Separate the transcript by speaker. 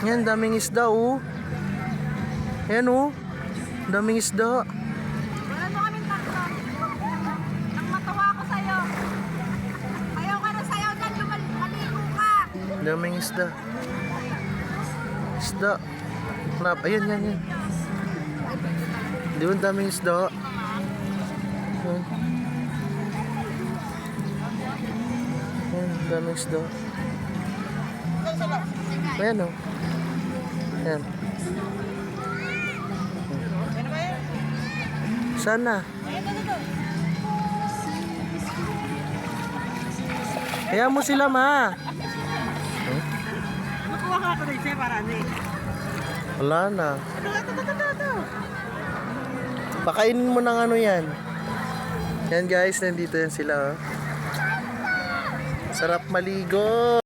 Speaker 1: Yan, daming isda oh. Yan oh. Daming isda.
Speaker 2: Wala mo kaming takto. Nang matawa ako sa'yo. Ayaw ka na sa'yo dyan, lumal- maligo ka.
Speaker 1: Daming isda. Isda. Nap, ayan, yan, yan. Di ba daming isda? Yan. Yan, daming isda. Ayan oh. Yan.
Speaker 2: Ano ba yan?
Speaker 1: Sana. Kaya mo sila ma.
Speaker 2: Nakuha ka ito na isa para ano eh.
Speaker 1: Wala na. Pakainin mo ng ano yan. Yan guys, nandito yan sila. oh. Sarap maligo.